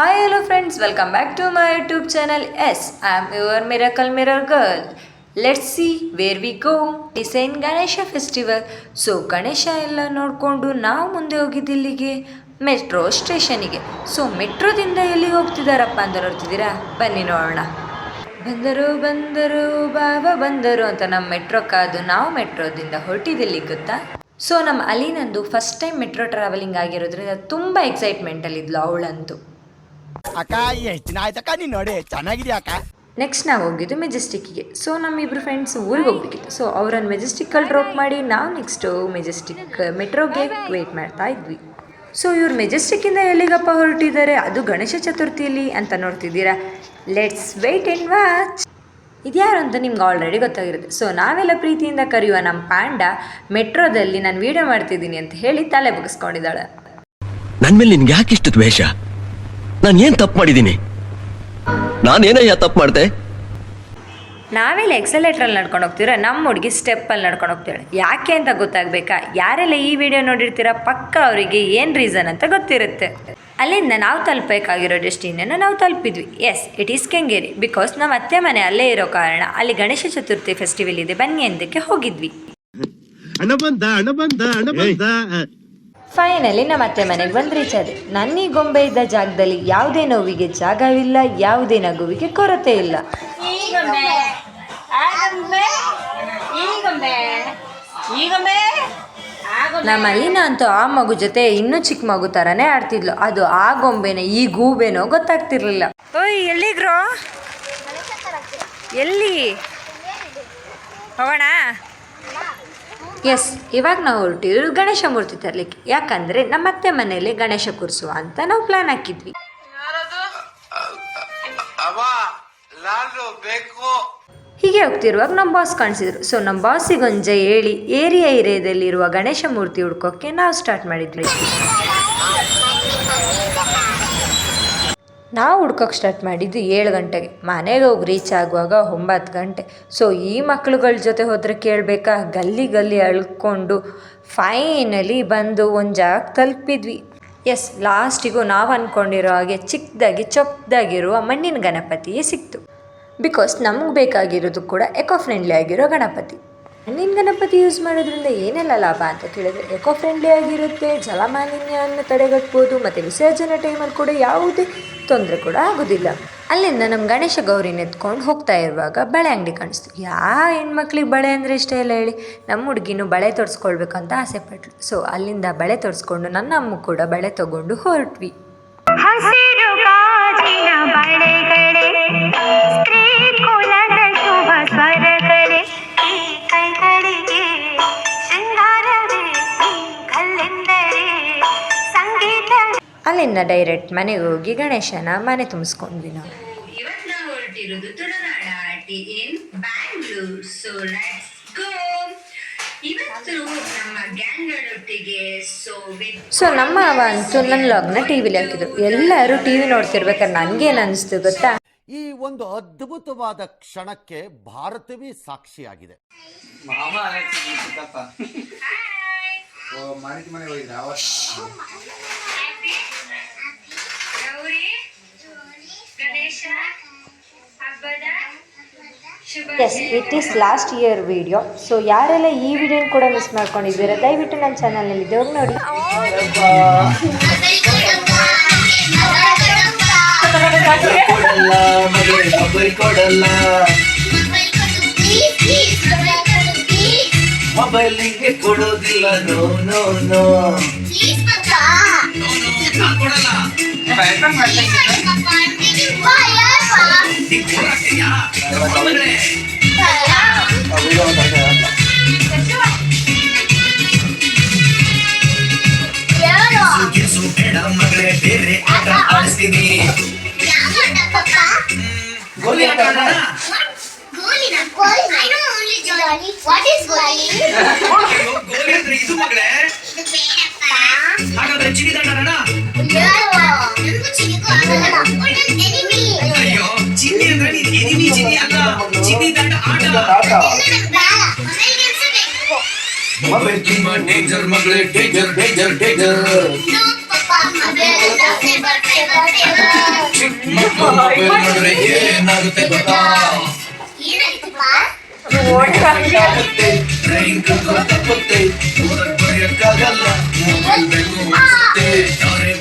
Hi, hello friends welcome back to my YouTube channel yes I am your miracle mirror Girl. Let's see where we go. Design Ganesha festival so Ganesha ಎಲ್ಲ ನೋಡಿಕೊಂಡು ನಾವು ಮುಂದೆ ಹೋಗಿದ್ದು ಇಲ್ಲಿಗೆ metro ಸ್ಟೇಷನಿಗೆ so ಮೆಟ್ರೋದಿಂದ ಎಲ್ಲಿಗೆ ಹೋಗ್ತಿದ್ದಾರಪ್ಪ ಅಂತ ನೋಡ್ತಿದ್ದೀರಾ? ಬನ್ನಿ ನೋಡೋಣ. ಬಂದರು ಬಂದರು ಬಾಬಾ ಬಂದರು ಅಂತ ನಮ್ಮ ಮೆಟ್ರೋ ಕಾದು ನಾವು ಮೆಟ್ರೋದಿಂದ ಹೊರಟಿದ್ದಿಲ್ಲಿ ಗೊತ್ತಾ? ಸೊ ನಮ್ಮ ಅಲಿನಂದು ಫಸ್ಟ್ ಟೈಮ್ ಮೆಟ್ರೋ ಟ್ರಾವೆಲಿಂಗ್ ಆಗಿರೋದ್ರಿಂದ ತುಂಬ ಎಕ್ಸೈಟ್ಮೆಂಟಲ್ಲಿದ್ಲು ಅವಳಂತೂ. ಅಕ್ಕ ಎಷ್ಟು ದಿನ ಆಯ್ತಕ್ಕ ನೀನ್ ನೋಡಿ ಚೆನ್ನಾಗಿದ್ಯಾ ಅಕ್ಕ? ನೆಕ್ಸ್ಟ್ ನಾವು ಹೋಗಿದ್ದು ಮೆಜೆಸ್ಟಿಕ್ಕಿಗೆ ಸೊ ನಮ್ಮಿಬ್ರು ಫ್ರೆಂಡ್ಸ್ ಊರಿಗೆ ಹೋಗ್ಬೇಕಿತ್ತು. ಸೊ ಅವರನ್ನು ಮೆಜೆಸ್ಟಿಕ್ಕಲ್ಲಿ ಡ್ರಾಪ್ ಮಾಡಿ ನಾವು ನೆಕ್ಸ್ಟು ಮೆಜೆಸ್ಟಿಕ್ ಮೆಟ್ರೋಗೆ ವೇಟ್ ಮಾಡ್ತಾ ಇದ್ವಿ. ಸೊ ಇವ್ರು ಮೆಜೆಸ್ಟಿಕ್ಕಿಂದ ಎಲ್ಲಿಗಪ್ಪ ಹೊರಟಿದ್ದಾರೆ? ಅದು ಗಣೇಶ ಚತುರ್ಥಿಯಲ್ಲಿ ಅಂತ ನೋಡ್ತಿದ್ದೀರಾ? ಲೆಟ್ಸ್ ವೇಟ್ ಆ್ಯಂಡ್ ವಾಚ್ ಇದ್ಯಾರು ಅಂತ ನಿಮ್ಗೆ ಆಲ್ರೆಡಿ ಗೊತ್ತಾಗಿರುತ್ತೆ. ಸೊ ನಾವೆಲ್ಲ ಪ್ರೀತಿಯಿಂದ ಕರೆಯುವ ನಮ್ಮ ಪಾಂಡ ಮೆಟ್ರೋದಲ್ಲಿ ನಾನು ವೀಡಿಯೋ ಮಾಡ್ತಿದ್ದೀನಿ ಅಂತ ಹೇಳಿ ತಲೆ ಬಗ್ಸ್ಕೊಂಡಿದ್ದಾಳೆ. ನನ್ನ ಮೇಲೆ ನಿನ್ಗೆ ಯಾಕೆ ಇಷ್ಟು ದ್ವೇಷ? ನಾನು ಏನ್ ತಪ್ಪು ಮಾಡಿದ್ದೀನಿ ನಾನೇನಯ್ಯ ತಪ್ಪು ಮಾಡ್ದೆ ನಾವೆಲ್ಲ ಎಕ್ಸಲೇಟ್ರಲ್ಲಿ ನಡ್ಕೊಂಡು ಹೋಗ್ತೀರಾ ನಮ್ಮ ಹುಡುಗಿ ಸ್ಟೆಪ್ಪಲ್ಲಿ ನಡ್ಕೊಂಡು ಹೋಗ್ತೀರಾ ಯಾಕೆ ಅಂತ ಗೊತ್ತಾಗಬೇಕಾ ಯಾರೆಲ್ಲ ಈ ವಿಡಿಯೋ ನೋಡಿರ್ತೀರಾ ಪಕ್ಕ ಅವರಿಗೆ ಏನು ರೀಸನ್ ಅಂತ ಗೊತ್ತಿರುತ್ತೆ ಅಲ್ಲಿಂದ ನಾವು ತಲುಪಬೇಕಾಗಿರೋ ಡೆಸ್ಟಿನಿಯನ್ನು ನಾವು ತಲುಪಿದ್ವಿ as it is Kengeri because ನಮ್ಮ ಅತ್ತೆ ಮನೆ ಅಲ್ಲೇ ಇರೋ ಕಾರಣ ಅಲ್ಲಿ ಗಣೇಶ ಚತುರ್ಥಿ ಫೆಸ್ಟಿವಲ್ ಇದೆ ಬನ್ನಿ ಅಂದಕ್ಕೆ ಹೋಗಿದ್ವಿ ಫೈನಲಿ ನಮ್ಮ ಅತ್ತೆ ಮನೆಗೆ ಬಂದು ರೀಚ್ ಆದೆ ನನ್ನ ಈ ಗೊಂಬೆ ಇದ್ದ ಜಾಗದಲ್ಲಿ ಯಾವುದೇ ನೋವಿಗೆ ಜಾಗವಿಲ್ಲ ಯಾವುದೇ ನಗುವಿಗೆ ಕೊರತೆ ಇಲ್ಲ. ನಮ್ಮ ಅಲ್ಲಿನ ಅಂತೂ ಆ ಮಗು ಜೊತೆ ಇನ್ನೂ ಚಿಕ್ಕ ಮಗು ಥರನೇ ಆಡ್ತಿದ್ಲು. ಅದು ಆ ಗೊಂಬೆನೋ ಈ ಗೂಬೆನೋ ಗೊತ್ತಾಗ್ತಿರ್ಲಿಲ್ಲ. ಓಯ್ ಎಲ್ಲಿಗ್ರೋ? ಎಲ್ಲಿ? ಹೋಗೋಣ ಎಸ್ ಇವಾಗ ನಾವು ಹೊರಟಿರೋದು ಗಣೇಶ ಮೂರ್ತಿ ತರಲಿಕ್ಕೆ. ಯಾಕಂದರೆ ನಮ್ಮ ಅತ್ತೆ ಮನೆಯಲ್ಲಿ ಗಣೇಶ ಕೂರಿಸುವ ಅಂತ ನಾವು ಪ್ಲಾನ್ ಹಾಕಿದ್ವಿ. ಹೀಗೆ ಹೋಗ್ತಿರುವಾಗ ನಮ್ಮ ಬಾಸ್ ಕಾಣಿಸಿದ್ರು. ಸೊ ನಮ್ಮ ಬಾಸಿಗೆ ಒಂದು ಜೈ ಹೇಳಿ ಏರಿಯಾ ಏರಿಯಾದಲ್ಲಿರುವ ಗಣೇಶ ಮೂರ್ತಿ ಹುಡ್ಕೋಕ್ಕೆ ನಾವು ಸ್ಟಾರ್ಟ್ ಮಾಡಿದ್ವಿ. ನಾವು ಹುಡ್ಕೋಕೆ ಸ್ಟಾರ್ಟ್ ಮಾಡಿದ್ದು ಏಳು ಗಂಟೆಗೆ. ಮನೆಗೆ ಹೋಗಿ ರೀಚ್ ಆಗುವಾಗ ಒಂಬತ್ತು ಗಂಟೆ. ಸೊ ಈ ಮಕ್ಳುಗಳ ಜೊತೆ ಹೋದರೆ ಕೇಳಬೇಕಾ? ಗಲ್ಲಿ ಗಲ್ಲಿ ಅಳ್ಕೊಂಡು ಫೈನಲಿ ಬಂದು ಒಂದು ಜಾಗ ತಲುಪಿದ್ವಿ. ಎಸ್ ಲಾಸ್ಟಿಗೂ ನಾವು ಅಂದ್ಕೊಂಡಿರೋ ಹಾಗೆ ಚಿಕ್ಕದಾಗಿ ಚೊಪ್ಪದಾಗಿರುವ ಮಣ್ಣಿನ ಗಣಪತಿಯೇ ಸಿಕ್ತು. ಬಿಕಾಸ್ ನಮ್ಗೆ ಬೇಕಾಗಿರೋದು ಕೂಡ ಎಕೋ ಫ್ರೆಂಡ್ಲಿ ಆಗಿರೋ ಗಣಪತಿ. ಮಣ್ಣಿನ ಗಣಪತಿ ಯೂಸ್ ಮಾಡೋದ್ರಿಂದ ಏನೆಲ್ಲ ಲಾಭ ಅಂತ ಕೇಳಿದ್ರೆ ಎಕೋ ಫ್ರೆಂಡ್ಲಿ ಆಗಿರುತ್ತೆ ಜಲಮಾಲಿನ್ಯವನ್ನು ತಡೆಗಟ್ಬೋದು, ಮತ್ತು ವಿಸರ್ಜನೆ ಟೈಮಲ್ಲಿ ಕೂಡ ಯಾವುದೇ ತೊಂದರೆ ಕೂಡ ಆಗೋದಿಲ್ಲ. ಅಲ್ಲಿಂದ ನಮ್ಮ ಗಣೇಶ ಗೌರಿನ ಎತ್ಕೊಂಡು ಹೋಗ್ತಾ ಇರುವಾಗ ಬಳೆ ಅಂಗಡಿ ಕಾಣಿಸ್ತು. ಯಾ ಹೆಣ್ಮಕ್ಳಿಗೆ ಬಳೆ ಅಂದರೆ ಇಷ್ಟ ಇಲ್ಲ ಹೇಳಿ ನಮ್ಮ ಹುಡುಗಿನೂ ಬಳೆ ತೊಡ್ಸ್ಕೊಳ್ಬೇಕು ಅಂತ ಆಸೆ ಪಟ್ಲು. ಸೊ ಅಲ್ಲಿಂದ ಬಳೆ ತೊಡ್ಸ್ಕೊಂಡು ನನ್ನ ಅಮ್ಮ ಕೂಡ ಬಳೆ ತಗೊಂಡು ಹೊರಟ್ವಿ. ಅಲ್ಲಿಂದ ಡೈರೆಕ್ಟ್ ಮನೆಗೆ ಹೋಗಿ ಗಣೇಶನ ಮನೆ ತುಂಬಿಸ್ಕೊಂಡ್ವಿ ನಾವು. ಇವತ್ತು ನಾವು ಹೊರಟಿರೋದು ತುಳುನಾಡ Aati in Bangalore so let's go ಇವತ್ತು ನಮ್ಮ ಗ್ಯಾಂಗ್ಗಳೊಟ್ಟಿಗೆ ಸೊ ವಿತ್ ಸೊ ನಮ್ಮ ಅವ ಅಂತೂ ನನ್ನ ಲಾಗ್ನ ಟಿ ವಿಲಿ ಹಾಕಿದ್ರು. ಎಲ್ಲರೂ ಟಿವಿ ನೋಡ್ತಿರ್ಬೇಕಾದ್ರೆ ನನ್ಗೇನು ಅನಿಸ್ತು ಗೊತ್ತಾ? ಈ ಒಂದು ಅದ್ಭುತವಾದ ಕ್ಷಣಕ್ಕೆ ಭಾರತವೇ ಸಾಕ್ಷಿಯಾಗಿದೆ. ಗೌರಿ ಗಣೇಶ ಹಬ್ಬದ ಶುಭ as it is last year video so ಯಾರೆಲ್ಲ ಈ ವಿಡಿಯೋನ ಕೂಡ ಮಿಸ್ ಮಾಡ್ಕೊಂಡಿದ್ದೀರಾ? ದಯವಿಟ್ಟು ನನ್ನ ಚಾನಲ್ನಲ್ಲಿ ಹೋಗಿ ನೋಡಿ. ಮೊಬೈಲಿಗೆ ಕೊಡೋದಿಲ್ಲ ನೋ ನೋ ನೋ ಮಗಳೇ ಬೇರೆ ಆಟ ಆಡಿಸ್ತೀನಿ ಗೋಲಿ ಆಟ ಆಡೋಣ? What is Goli? ಅಯ್ಯೋ, ಗೋಲಿ ಅಂದ್ರೆ ಇದು ಮಗಳೇ ಹಾಗಾದ್ರೆ ಚಿನ್ನಿ ದಂಡ ಆಡೋಣ? ಅಯ್ಯೋ ಚಿನ್ನಿ ಅಂದ್ರೆ ನೀನ್ enemy ಚಿನ್ನಿ ಅಲ್ಲ ಚಿನ್ನಿ ದಂಡ ಆಟ ಮೊಬೈಲ್ ತುಂಬಾ ಡೇಂಜರ್ ಮಗಳೇ danger danger danger No, Papa. Favour favour favour ಚಿಕ್ಕ ಮಕ್ಕಳು ಮೊಬೈಲ್ ನೋಡಿದ್ರೆ ಏನಾಗುತ್ತೆ ಗೊತ್ತಾ ಏನಾಯ್ತಪ್ಪ ಆಗುತ್ತೆ ಟ್ರೈನ್ ತಪ್ಪುತ್ತೆ ಊರಕ್ ಬರೆಯಕ್ಕಾಗಲ್ಲ ಮೊಬೈಲ್ ಬೇಕು ಅನ್ಸುತ್ತೆ ಯಾರೇ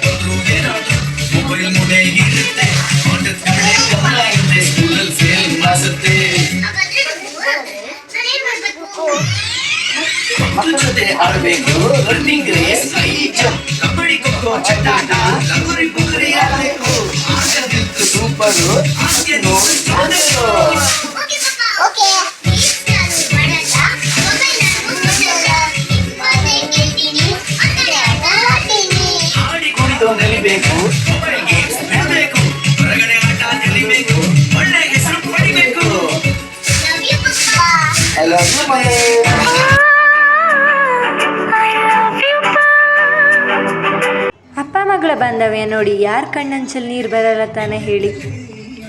ಮಕ್ಕಳ ಜೊತೆ ಆಡಬೇಕು. ರನ್ನಿಂಗ್ ರೇಸ್ ಕೈ ಜಂಪ್ ಕಬಡ್ಡಿ ಖೋಖೋ ಚಟಾಟ ಲಗೋರಿ ಬುಗುರಿ ಆಡಬೇಕು. ಗೆಲ್ತು ಸೂಪರ್. ಆಸ್ಕೆ ನೋಡಿ ಅಂದ್ರೆ ಆಡಿ ಕುಣಿದು ನೆಲಿಬೇಕು. ಮೊಬೈಲ್ ಗೇಮ್ಸ್ ಬಿಡಬೇಕು ಹೊರಗಡೆ ಆಟ ಗೆಲ್ಲಿಬೇಕು ಒಳ್ಳೆ ಹೆಸರು ಪಡಿಬೇಕು. Love you papa. ಐ ಅಪ್ಪ ಮಗಳ ಬಾಂಧವ್ಯ ನೋಡಿ ಯಾರ ಕಣ್ಣಂಚಲ್ಲಿ ನೀರು ಬರಲ್ಲ ತಾನೇ ಹೇಳಿ.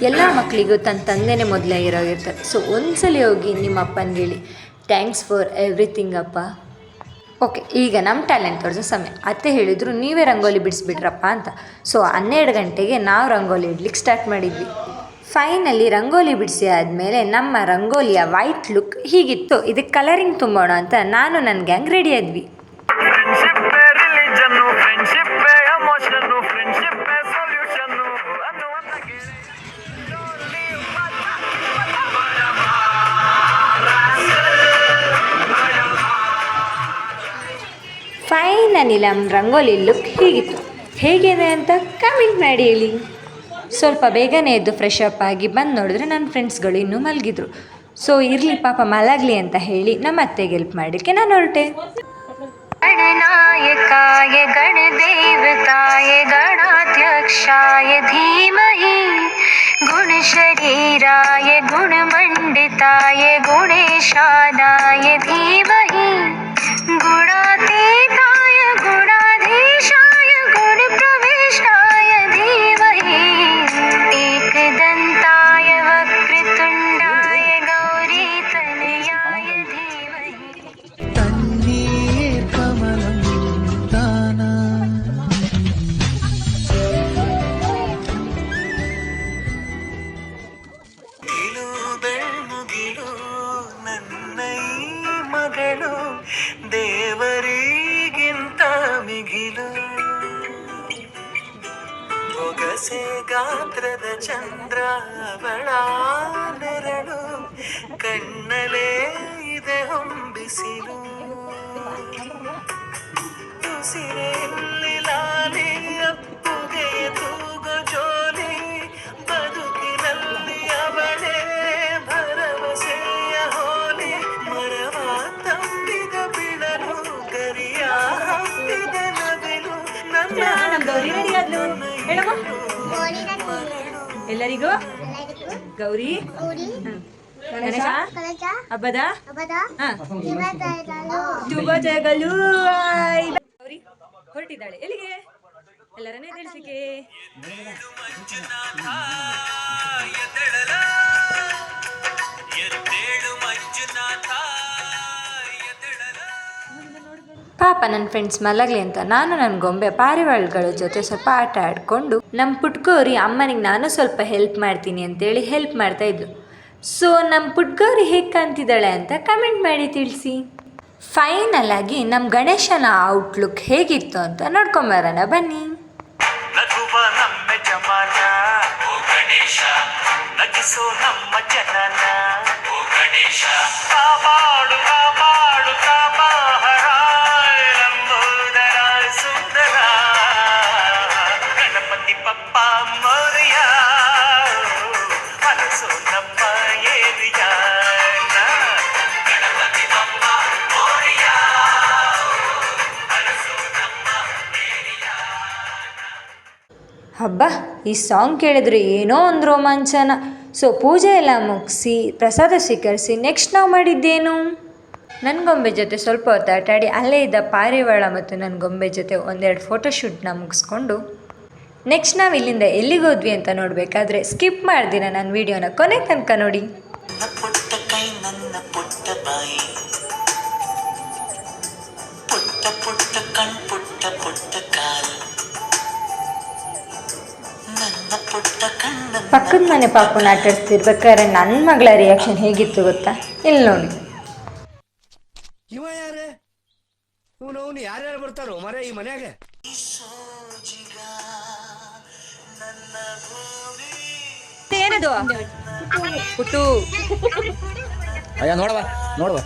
ಎಲ್ಲ ಮಕ್ಕಳಿಗೂ ತನ್ನ ತಂದೆನೇ ಮೊದಲೇ ಇರೋಗಿರ್ತಾರೆ ಸೊ ಒಂದ್ಸಲಿ ಹೋಗಿ ನಿಮ್ಮ ಅಪ್ಪನಿಗೆ ಹೇಳಿ ಥ್ಯಾಂಕ್ಸ್ ಫಾರ್ ಎವ್ರಿಥಿಂಗ್ ಅಪ್ಪ. ಓಕೆ ಈಗ ನಮ್ಮ ಟ್ಯಾಲೆಂಟ್ ತೋರಿಸೋ ಸಮಯ. ಅತ್ತೆ ಹೇಳಿದ್ರು, ನೀವೇ ರಂಗೋಲಿ ಬಿಡಿಸ್ಬಿಟ್ರಪ್ಪ ಅಂತ. ಸೊ ಹನ್ನೆರಡು ಗಂಟೆಗೆ ನಾವು ರಂಗೋಲಿ ಇಡ್ಲಿಕ್ಕೆ ಸ್ಟಾರ್ಟ್ ಮಾಡಿದ್ವಿ. ಫೈನಲಿ ರಂಗೋಲಿ ಬಿಡಿಸಿ ಆದಮೇಲೆ ನಮ್ಮ ರಂಗೋಲಿಯ ವೈಟ್ ಲುಕ್ ಹೀಗಿತ್ತು. ಇದಕ್ಕೆ ಕಲರಿಂಗ್ ತುಂಬೋಣ ಅಂತ ನಾನು ನನ್ನ ಗ್ಯಾಂಗ್ ರೆಡಿ ಆದ್ವಿ. ಫೈನಲಿ ನಮ್ಮ ರಂಗೋಲಿ ಲುಕ್ ಹೀಗಿತ್ತು ಹೇಗಿದೆ ಅಂತ ಕಮೆಂಟ್ ಮಾಡಿ ಹೇಳಿ ಸ್ವಲ್ಪ ಬೇಗನೆ ಎದ್ದು ಫ್ರೆಶ್ ಅಪ್ ಆಗಿ ಬಂದು ನೋಡಿದ್ರೆ ನನ್ನ ಫ್ರೆಂಡ್ಸ್ಗಳು ಇನ್ನೂ ಮಲಗಿದ್ರು ಸೊ ಇರಲಿ ಪಾಪ ಮಲಗಲಿ ಅಂತ ಹೇಳಿ ನಮ್ಮ ಅತ್ತೆಗೆ ಹೆಲ್ಪ್ ಮಾಡಲಿಕ್ಕೆ ನಾನು ಹೊರಟೆ गणनायकाय गणदेवताय गणाध्यक्षाय धीमहि गुणशरीराय गुणमण्डिताय गुणेशानाय धीमहि गुणातीताय ಬೊಗಸೆ ಗಾತ್ರದ ಚಂದ್ರ ಅವಳ ನೆರಳು ಕಣ್ಣಲೇ ಇದೆ ಹೊಂಬಿಸಿಲು ಉಸಿರೆಲ್ಲಿ ಎಲ್ಲರಿಗೂ ಗೌರಿ ಗಣೇಶ ಹಬ್ಬದ ಶುಭ ಶುಭಜಯಗಳು ಗೌರಿ ಹೊರಟಿದ್ದಾಳೆ. ಎಲ್ಲಿಗೆ? ಎಲ್ಲರನ್ನೇ ತಿಳಿಸಿಕೆ ಪಾಪ ನನ್ನ ಫ್ರೆಂಡ್ಸ್ ಮಲಗಲಿ ಅಂತ ನಾನು ನನ್ನ ಗೊಂಬೆ ಪಾರಿವಾಳಗಳ ಜೊತೆ ಸ್ವಲ್ಪ ಆಟ ಆಡಿಕೊಂಡು ನಮ್ಮ ಪುಟ್ಕೋರಿ ಅಮ್ಮನಿಗೆ ನಾನು ಸ್ವಲ್ಪ ಹೆಲ್ಪ್ ಮಾಡ್ತೀನಿ ಅಂತೇಳಿ ಹೆಲ್ಪ್ ಮಾಡ್ತಾ ಇದ್ಲು. ಸೊ ನಮ್ಮ ಪುಟ್ಕೋರಿ ಹೇಗೆ ಕಾಣ್ತಿದ್ದಾಳೆ ಅಂತ ಕಮೆಂಟ್ ಮಾಡಿ ತಿಳಿಸಿ. ಫೈನಲ್ ಆಗಿ ನಮ್ಮ ಗಣೇಶನ ಔಟ್ಲುಕ್ ಹೇಗಿತ್ತು ಅಂತ ನೋಡ್ಕೊಂಬರೋಣ ಬನ್ನಿ. ನಮ್ಮ ಜನನ. ಹಬ್ಬ, ಈ ಸಾಂಗ್ ಕೇಳಿದ್ರೆ ಏನೋ ಒಂದು ರೋಮಾಂಚನ. ಸೊ ಪೂಜೆ ಎಲ್ಲ ಮುಗಿಸಿ, ಪ್ರಸಾದ ಸ್ವೀಕರಿಸಿ ನೆಕ್ಸ್ಟ್ ನಾವು ಮಾಡಿದ್ದೇನು? ನನ್ನ ಗೊಂಬೆ ಜೊತೆ ಸ್ವಲ್ಪ ಹೊತ್ತು ಆಟಾಡಿ, ಅಲ್ಲೇ ಇದ್ದ ಪಾರಿವಾಳ ಮತ್ತು ನನ್ನ ಗೊಂಬೆ ಜೊತೆ ಒಂದೆರಡು ಫೋಟೋಶೂಟ್ನ ಮುಗಿಸ್ಕೊಂಡು ನೆಕ್ಸ್ಟ್ ನಾವು ಇಲ್ಲಿಂದ ಎಲ್ಲಿಗೆ ಹೋದ್ವಿ ಅಂತ ನೋಡಬೇಕಾದ್ರೆ ಸ್ಕಿಪ್ ಮಾಡ್ದಿನ ನನ್ನ ವಿಡಿಯೋನ ಕೊನೆ ತನಕ ನೋಡಿ. ಪಕ್ಕದ ಮನೆ ಪಾಪುನ ಆಟಾಡ್ಸ್ತಿರ್ಬೇಕಾದ್ರೆ ನನ್ನ ಮಗಳ ರಿಯಾಕ್ಷನ್ ಹೇಗಿತ್ತು ಗೊತ್ತಾ? ಇಲ್ಲಿ ನೋಡಿ. ಇವ ಯಾರೇ? ಇವನು ಅವನು ಯಾರ್ಯಾರು ಬರ್ತಾರೋ ಮರೆ ಈ ಮನ್ಯಾಗ? ಭೂಮಿ ಏನದು? ಪುಟ್ಟು ಅಯ್ಯ ನೋಡವ ನೋಡವ.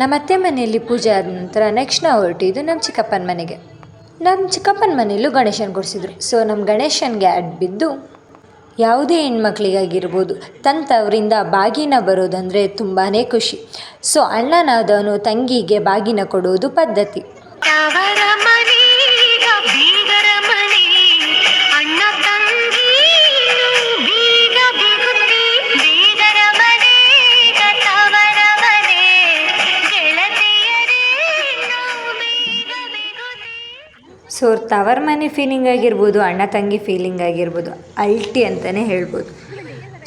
ನಮ್ಮ ಅತ್ತೆ ಮನೆಯಲ್ಲಿ ಪೂಜೆ ಆದ ನಂತರ ನೆಕ್ಸ್ಟ್ ನಾವು ಹೊರಟಿದ್ದು ನಮ್ಮ ಚಿಕ್ಕಪ್ಪನ ಮನೆಗೆ. ನಮ್ಮ ಚಿಕ್ಕಪ್ಪನ ಮನೆಯಲ್ಲೂ ಗಣೇಶನ ಕೊಡಿಸಿದ್ರು ಸೊ ನಮ್ಮ ಗಣೇಶನಿಗೆ ಅಡ್ ಬಿದ್ದು ಯಾವುದೇ ಹೆಣ್ಮಕ್ಳಿಗಾಗಿರ್ಬೋದು ತಂತವರಿಂದ ಬಾಗಿನ ಬರೋದಂದರೆ ತುಂಬಾ ಖುಷಿ. ಸೊ ಅಣ್ಣನಾದವನು ತಂಗಿಗೆ ಬಾಗಿನ ಕೊಡುವುದು ಪದ್ಧತಿ. ಸೊ ತವರ್ ಮನೆ ಫೀಲಿಂಗ್ ಆಗಿರ್ಬೋದು ಅಣ್ಣ ತಂಗಿ ಫೀಲಿಂಗ್ ಆಗಿರ್ಬೋದು ಅಲ್ಟಿ ಅಂತಲೇ ಹೇಳ್ಬೋದು.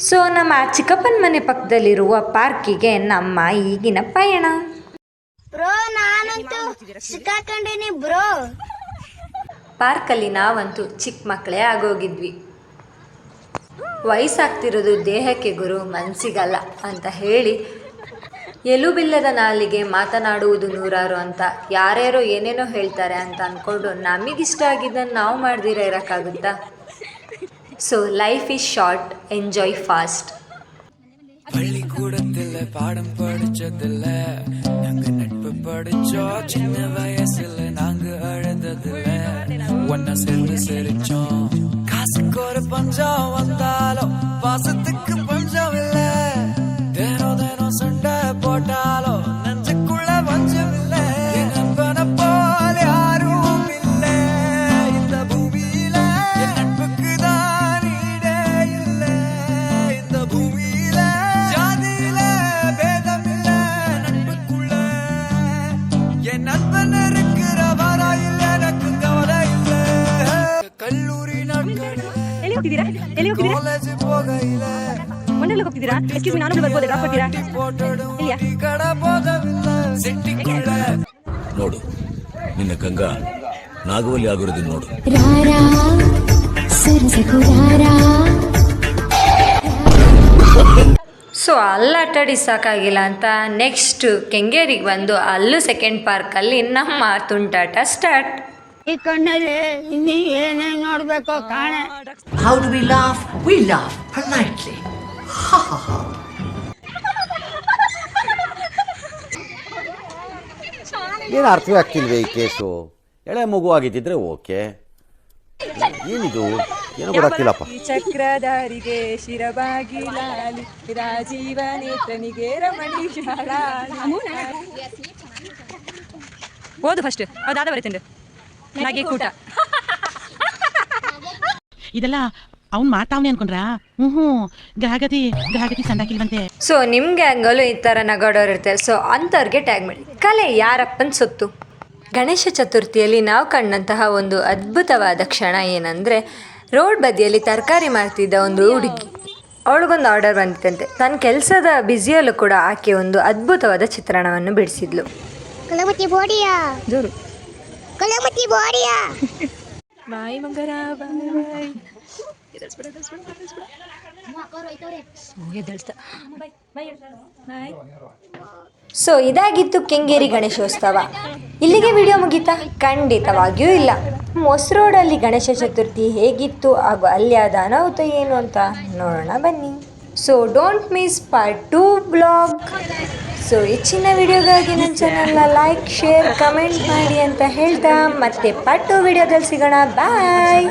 ಸೊ ನಮ್ಮ ಆ ಚಿಕ್ಕಪ್ಪನ ಮನೆ ಪಕ್ಕದಲ್ಲಿರುವ ಪಾರ್ಕಿಗೆ ನಮ್ಮ ಈಗಿನ ಪಯಣ. ಬ್ರೋ ನಾನಂತೂ ಸಿಕ್ಕಾಕೊಂಡೇನಿ ಬ್ರೋ. ಪಾರ್ಕಲ್ಲಿ ನಾವಂತೂ ಚಿಕ್ಕ ಮಕ್ಕಳೇ ಆಗೋಗಿದ್ವಿ. ವಯಸ್ಸಾಗ್ತಿರೋದು ದೇಹಕ್ಕೆ ಗುರು ಮನಸ್ಸಿಗಲ್ಲ ಅಂತ ಹೇಳಿ ಎಲುಬಿಲ್ಲದ ನಾಲಿಗೆ ಮಾತನಾಡುವುದು ನೂರಾರು ಅಂತ ಯಾರ್ಯಾರೋ ಏನೇನೋ ಹೇಳ್ತಾರೆ ಅಂತ ಅಂದ್ಕೊಂಡು ನಮಗಿಷ್ಟ ಆಗಿದ್ದನ್ನು ನಾವು ಮಾಡ್ದಿರ ಇರೋಕ್ಕಾಗುತ್ತಾ so life is short enjoy fast பள்ளிக்கூடத்துல பாடம் படிச்சதில்ல நாங்க நட்பு படிச்சோம் சின்ன வயசுல நாங்க அழுததில்ல ஒன்னா சேர்ந்து சிரிச்சோம் காசுக்கு ஒரு பஞ்சம் வந்தாலும் பாசத்துக்கு ಬರ್ತೀರಾ ಎಸ್ಕ್ಯೂಸ್ ನಾನು ಬರ್ಬೋದು? ಡ್ರಾಪ್ ಕೊಡ್ತೀರಾ ನೋಡು ನಿನ್ನ ಗಂಗಾ ನಾಗವಲ್ಲಿ ಆಗಿರೋದಿನ ನೋಡು. ಸೊ ಅಲ್ಲಾಟಾಡಿ ಸಾಕಾಗಿಲ್ಲ ಅಂತ ನೆಕ್ಸ್ಟ್ ಕೆಂಗೇರಿಗೆ ಬಂದು ಅಲ್ಲೂ ಸೆಕೆಂಡ್ ಪಾರ್ಕಲ್ಲಿ ನಮ್ಮ ತುಂಟಾಟ ಸ್ಟಾರ್ಟ್ ಈ ಕಣ್ಣಲ್ಲಿ ಇನ್ನೂ ಏನೇನು ನೋಡಬೇಕು ಕಾಣೆ. How do we laugh we laugh politely ಏನು ಅರ್ಥವೇ ಆಗ್ತಿಲ್ವೇ ಈ ಕೇಸು? ಎಳೆ ಮಗು ಆಗಿದ್ದಿದ್ರೆ ಓಕೆ. ಏನಿದು? ಏನು ಗೊತ್ತಾಗ್ತಿಲ್ಲಪ್ಪ. ಚಕ್ರಧಾರಿಗೆ ಶಿರಬಾಗಿಲಾಲಿ ರಾಜೀವ ನೇತ್ರನಿಗೆ ರಮಣಿ ಓದು ಫಸ್ಟ್ ಅದಾದ ಬರೀತೇನೆ ನಾಗೆ ಕೂಟ ಇದೆಲ್ಲ ಅವ್ನ್ ಮಾಡ್ತಾವ್ನೆ ಅನ್ಕೊಂಡ್ರಾ? ಹ್ಞೂ ಹ್ಞೂ ಗ್ರಹಗತಿ ಗ್ರಹಗತಿ ಸಂದಾಕಿಲ್ವಂತೆ ಸೊ ನಿಮ್ಗೆ ಗ್ಯಾಂಗಲ್ಲೂ ಈ ಥರ ನಗಾಡೋರು ಇರ್ತಾರೆ. ಸೊ ಅಂತವ್ರಿಗೆ ಟ್ಯಾಗ್ ಮಾಡಿ. ಕಲೆ ಯಾರಪ್ಪನ ಸೊತ್ತು? ಗಣೇಶ ಚತುರ್ಥಿಯಲ್ಲಿ ನಾವು ಕಂಡಂತಹ ಒಂದು ಅದ್ಭುತವಾದ ಕ್ಷಣ ಏನಂದರೆ ರೋಡ್ ಬದಿಯಲ್ಲಿ ತರಕಾರಿ ಮಾರ್ತಿದ್ದ ಒಂದು ಹುಡುಗಿ. ಅವಳಿಗೊಂದು ಆರ್ಡರ್ ಬಂದಿತ್ತಂತೆ. ತನ್ನ ಕೆಲಸದ ಬ್ಯುಸಿಯಲ್ಲೂ ಕೂಡ ಆಕೆ ಒಂದು ಅದ್ಭುತವಾದ ಚಿತ್ರಣವನ್ನು ಬಿಡಿಸಿದ್ಲು. ಕಲಮತಿ ಬೋಡಿಯಾ? ಜೋರು. ಕಲಮತಿ ಬೋಡಿಯಾ? ಬಾಯಿ ಮಂಗರ ಬಾಯ್. ಸೊ ಇದಾಗಿತ್ತು ಕೆಂಗೇರಿ ಗಣೇಶೋತ್ಸವ. ಇಲ್ಲಿಗೆ ವಿಡಿಯೋ ಮುಗೀತಾ? ಖಂಡಿತವಾಗಿಯೂ ಇಲ್ಲ. ಮೊಸರೋಡಲ್ಲಿ ಗಣೇಶ ಚತುರ್ಥಿ ಹೇಗಿತ್ತು ಹಾಗೂ ಅಲ್ಲಿ ಆದ ಅನಾಹುತ ಏನು ಅಂತ ನೋಡೋಣ ಬನ್ನಿ. So don't miss part two blog so ಹೆಚ್ಚಿನ ವಿಡಿಯೋಗಾಗಿ ನನ್ನ ಚಾನಲ್ನ ಲೈಕ್ ಶೇರ್ ಕಮೆಂಟ್ ಮಾಡಿ ಅಂತ ಹೇಳ್ತಾ. ಮತ್ತೆ ಪಾರ್ಟ್ ಟು ವಿಡಿಯೋದಲ್ಲಿ ಸಿಗೋಣ. ಬಾಯ್